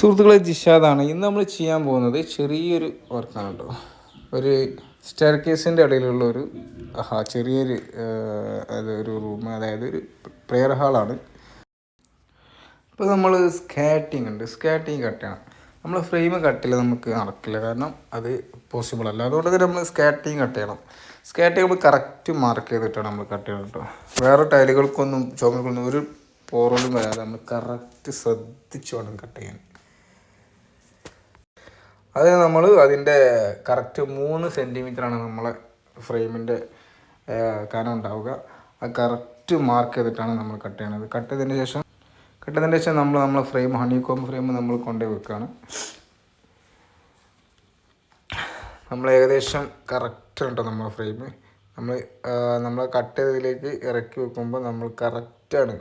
സുഹൃത്തുക്കളെ ജിഷാദാണ്. ഇന്ന് നമ്മൾ ചെയ്യാൻ പോകുന്നത് ചെറിയൊരു വർക്കാണ് കേട്ടോ ഒരു സ്റ്റെയർ കേസിന്റെ ഇടയിലുള്ള ഒരു ഹാ ചെറിയൊരു അത് ഒരു റൂം അതായത് ഒരു പ്രെയർ ഹാളാണ് ഇപ്പോൾ നമ്മൾ സ്കാറ്റിംഗ് ഉണ്ട്. സ്കാറ്റിംഗ് കട്ടാണ് നമ്മൾ ഫ്രെയിം കട്ടില്ല നമുക്ക് നടക്കില്ല. കാരണം അത് പോസിബിൾ അല്ല. അതുകൊണ്ട് തന്നെ നമ്മൾ സ്കാറ്റിംഗ് കട്ട് ചെയ്യണം. സ്കാറ്റിംഗ് നമ്മൾ കറക്റ്റ് മാർക്ക് ചെയ്തിട്ടാണ് നമ്മൾ കട്ട് ചെയ്യണം കേട്ടോ വേറെ ടൈലുകൾക്കൊന്നും ചുമക്കൊന്നും ഒരു പോറലും വരാതെ നമ്മൾ കറക്റ്റ് ശ്രദ്ധിച്ച് വേണം കട്ട് ചെയ്യാൻ. അത് നമ്മൾ അതിന്റെ കറക്റ്റ് മൂന്ന് സെന്റിമീറ്ററാണ് നമ്മളെ ഫ്രെയിമിന്റെ കനം ഉണ്ടാവുക. ആ കറക്റ്റ് മാർക്ക് ചെയ്തിട്ടാണ് നമ്മൾ കട്ട് ചെയ്യണത്. കട്ട് ചെയ്തതിന് ശേഷം കട്ട് ചെയ്തതിന് ശേഷം നമ്മൾ നമ്മളെ ഫ്രെയിം ഹണി കോം ഫ്രെയിം നമ്മൾ കൊണ്ടുപോയി വെക്കുകയാണ് നമ്മൾ ഏകദേശം കറക്റ്റ് ഉണ്ടോ നമ്മളെ ഫ്രെയിം? നമ്മൾ നമ്മൾ കട്ട് ചെയ്തതിലേക്ക് ഇറക്കി വെക്കുമ്പോൾ നമ്മൾ കറക്റ്റാണ്.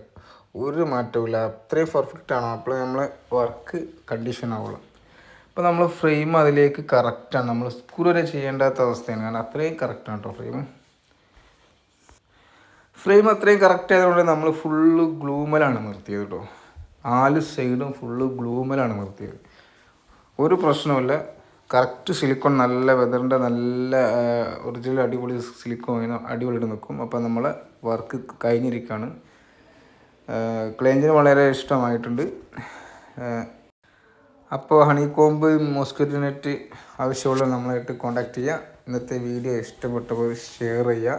ഒരു മാറ്റവും ഇല്ല അത്രയും പെർഫെക്റ്റ് ആണ് അപ്പോൾ നമ്മൾ വർക്ക് കണ്ടീഷൻ ആവുള്ളൂ. അപ്പോൾ നമ്മൾ ഫ്രെയിം അതിലേക്ക് കറക്റ്റാണ് നമ്മൾ സ്ക്രൂ വരെ ചെയ്യേണ്ടാത്ത അവസ്ഥയാണ്. കാരണം അത്രയും കറക്റ്റാണ് കേട്ടോ ഫ്രെയിം ഫ്രെയിം അത്രയും കറക്റ്റ് ആയതുകൊണ്ട് നമ്മൾ ഫുള്ള് ഗ്ലൂമലാണ് നിർത്തിയത് കേട്ടോ നാല് സൈഡും ഫുള്ള് ഗ്ലൂമലാണ് നിർത്തിയത്. ഒരു പ്രശ്നമില്ല കറക്റ്റ് സിലിക്കോൺ നല്ല വെതറിന്റെ നല്ല ഒറിജിനൽ അടിപൊളി സിലിക്കോൺ അടിപൊളിയായിട്ട് നിൽക്കും. അപ്പോൾ നമ്മൾ വർക്ക് കഴിഞ്ഞിരിക്കുകയാണ് ക്ലൈന്റിന് വളരെ ഇഷ്ടമായിട്ടുണ്ട്. അപ്പോൾ ഹണി കോമ്പ് മോസ്കിറ്റോ നെറ്റ് ആവശ്യമുള്ള നമ്മളായിട്ട് കോൺടാക്ട് ചെയ്യുക ഇന്നത്തെ വീഡിയോ ഇഷ്ടപ്പെട്ടവർ ഷെയർ ചെയ്യുക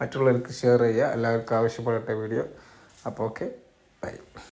മറ്റുള്ളവർക്ക് ഷെയർ ചെയ്യുക എല്ലാവർക്കും ആവശ്യപ്പെടട്ടെ വീഡിയോ. അപ്പോൾ ഓക്കെ ബൈ